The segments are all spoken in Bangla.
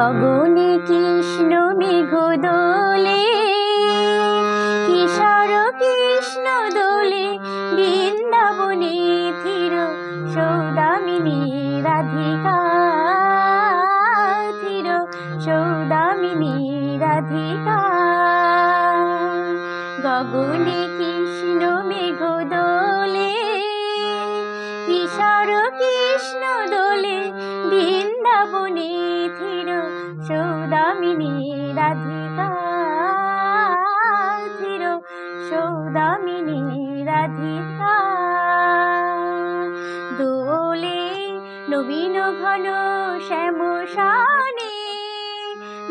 গগনে কৃষ্ণ মেঘ দোলে কিশোর কৃষ্ণ দোলে, বৃন্দাবনে থির সৌদামিনী রাধিকা। থির সৌদামিনী রাধিকা। গগনে কৃষ্ণ মেঘ দোলে কিশোর কৃষ্ণ দোলে, বৃন্দাবনে সৌদামিনী রাধিকা। থির সৌদামিনী রাধিকা। দোলে নবীন ঘন শ্যামশানে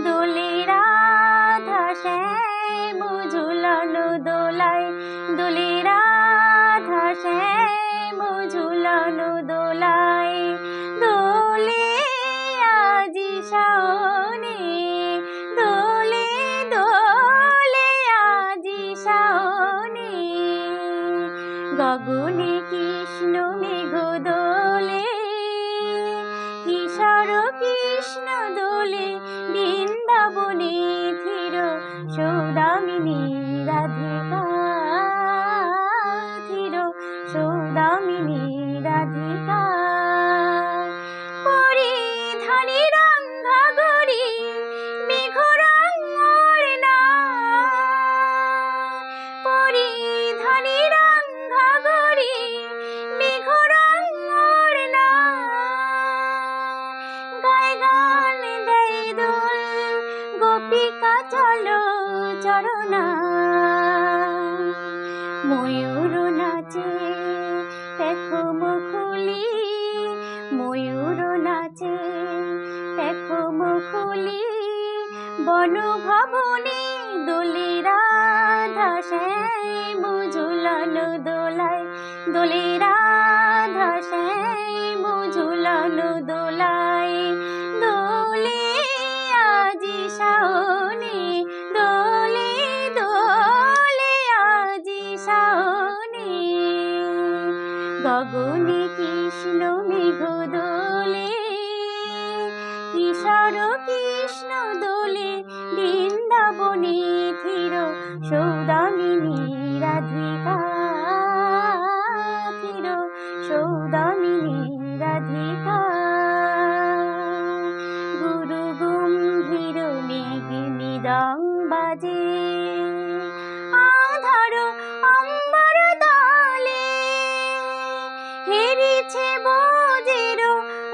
দোলে রাধা শ্যাম ঝুলানো দোলে গগনে কৃষ্ণ মেঘ দোলে কিশোর কৃষ্ণ দোলে বৃন্দাবনে থির সৌদামিনী গোপিকা চলো চরণা। ময়ূর নাচে, দেখো মুখুলি ময়ূর নাচে, দেখো মুখুলি বন ভবনে দোলে রাধা শ্যাম ঝুলানো দোলায় দোলে গগনে কৃষ্ণ মেঘ দোলে কিশোর কৃষ্ণ দোলে বৃন্দাবনে থির সৌদামিনী। হেরিছে বোজের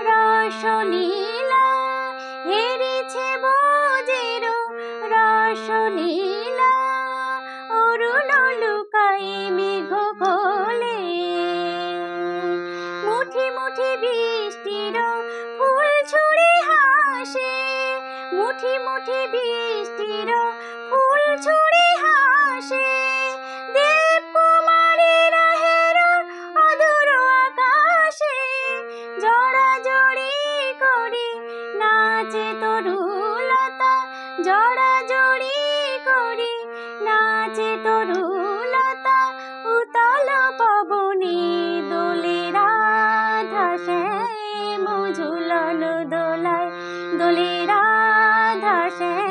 রসলীলা হেরিছে বোজের রসলীলা অরুণ লুকাই মেঘ কোলে মুঠি মুঠি বৃষ্টির ফুল ছুড়ে হাসে। মুঠি মুঠি বৃষ্টির ফুল ছুড়ে নাচে তরুলতা জড়া জড়ি করি। নাচে তরুলতা উতল পবনে দোলে রাধা শ্যাম, ঝুলন দোলায়। দোলে রাধা শ্যাম